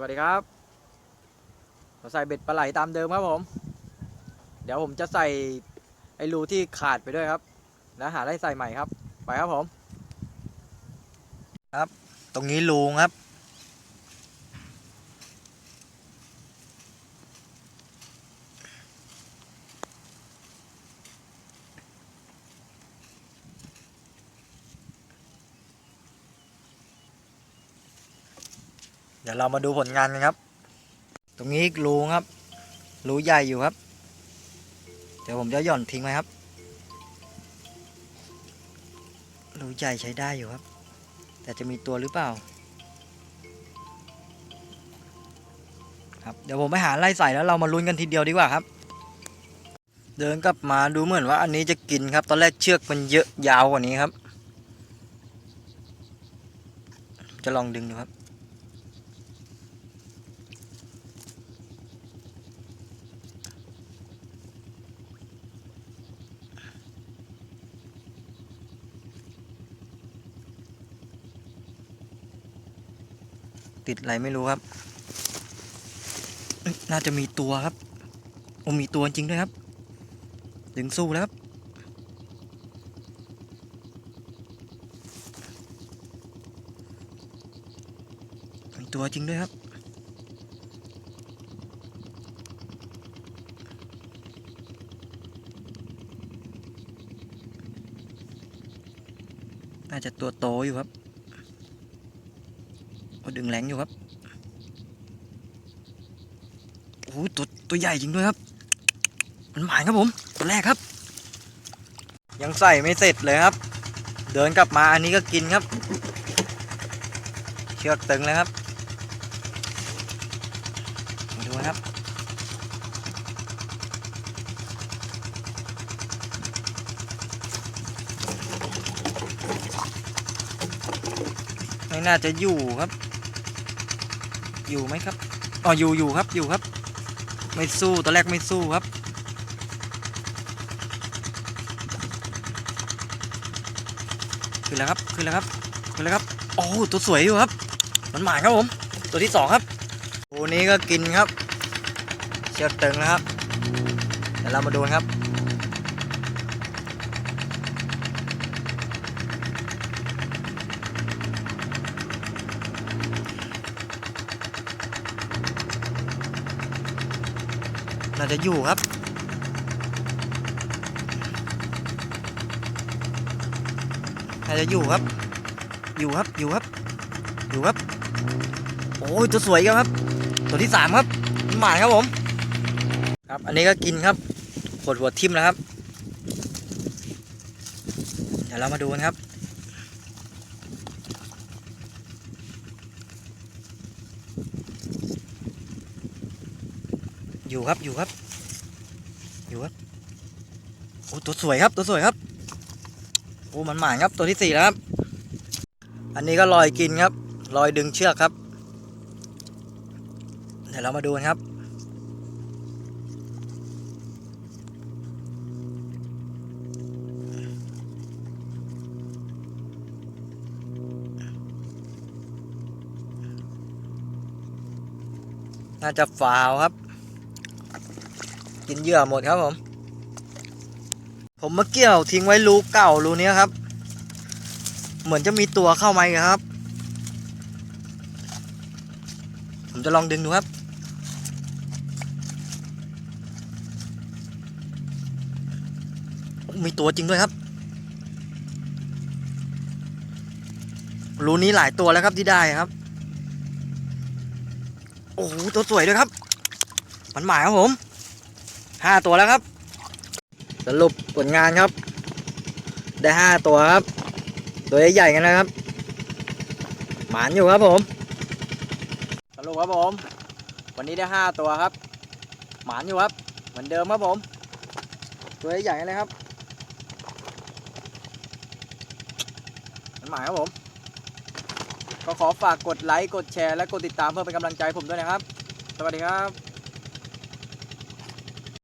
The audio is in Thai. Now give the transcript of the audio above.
วัสดีครับเราใส่เบ็ดปลาไหลตามเดิมครับผม เดี๋ยวผมจะใส่ไอ้รูที่ขาดไปด้วยครับ แล้วหาได้ใส่ใหม่ครับ ไปครับผม ครับ ตรงนี้รูครับ ดี๋ยวเรามาดูผลงานกันครับ ตรงนี้รูครับ รูใหญ่อยู่ครับ เดี๋ยวผมจะหย่อนทิ้งไว้ครับ รูใหญ่ใช้ได้อยู่ครับ แต่จะมีตัวหรือเปล่า ครับ เดี๋ยวผมไปหาไล่ใส่แล้วเรามาลุ้นกันทีเดียวดีกว่าครับ เดินกลับมาดูเหมือนว่าอันนี้จะกินครับ ตอนแรกเชือกมันเยอะยาวกว่านี้ครับ จะลองดึงดูครับ ติดอะไรไม่รู้ครับ น่าจะมีตัวครับโอ้มีตัวจริงด้วยครับดึงสู้แล้วครับมีตัวจริงด้วยครับน่าจะตัวโตอยู่ครับ ดึงแรงอยู่ครับโอ้ตัวตัวใหญ่จริงด้วยครับ มันหมายครับผมตัวแรกครับ ยังใส่ไม่เสร็จเลยครับ เดินกลับมาอันนี้ก็กินครับ เชือกตึงเลยครับมาดูครับไม่น่าจะอยู่ครับ อยู่ไหมครับอ๋ออยู่อยู่ครับอยู่ครับ ไม่สู้ตอนแรกไม่สู้ครับ ขึ้นแล้วครับขึ้นแล้วครับขึ้นแล้วครับโอ้ตัวสวยอยู่ครับ มันหมายครับผม ตัวที่สองครับตัวนี้ก็กินครับ เชือกตึงแล้วครับเดี๋ยวเรามาดูนะครับ น่าจะอยู่ครับ น่าจะอยู่ครับ อยู่ครับ อยู่ครับ อยู่ครับ โอ้ยตัวสวยครับ ตัวที่สามครับหมายครับผม ครับ อันนี้ก็กินครับขดหัวทิ่มแล้วครับ เดี๋ยวเรามาดูกันครับ อยู่ครับอยู่ครับอยู่ครับโอ้ตัวสวยครับตัวสวยครับโอ้มันหมายครับตัวที่สี่แล้วครับ อันนี้ก็ลอยกินครับลอยดึงเชือกครับ เดี๋ยวเรามาดูกันครับน่าจะฟาวครับ กินเหยื่อหมดครับผม ผมมาเกี่ยวทิ้งไว้รูเก่ารูนี้ครับ เหมือนจะมีตัวเข้ามาครับ ผมจะลองดึงดูครับมีตัวจริงด้วยครับ รูนี้หลายตัวแล้วครับที่ได้ครับ โอ้โหตัวสวยด้วยครับ มันหมายครับผม ห้าตัวแล้วครับ สรุปผลงานครับ ได้ห้าตัวครับ ตัวใหญ่ๆกันนะครับ หมานอยู่ครับผม สรุปครับผม วันนี้ได้ห้าตัวครับ หมานอยู่ครับ เหมือนเดิมครับผม ตัวใหญ่ๆเลยครับมันหมายครับผม ก็ขอฝากกดไลค์ กดแชร์ และกดติดตามเพื่อเป็นกำลังใจให้ผมด้วยนะครับ สวัสดีครับ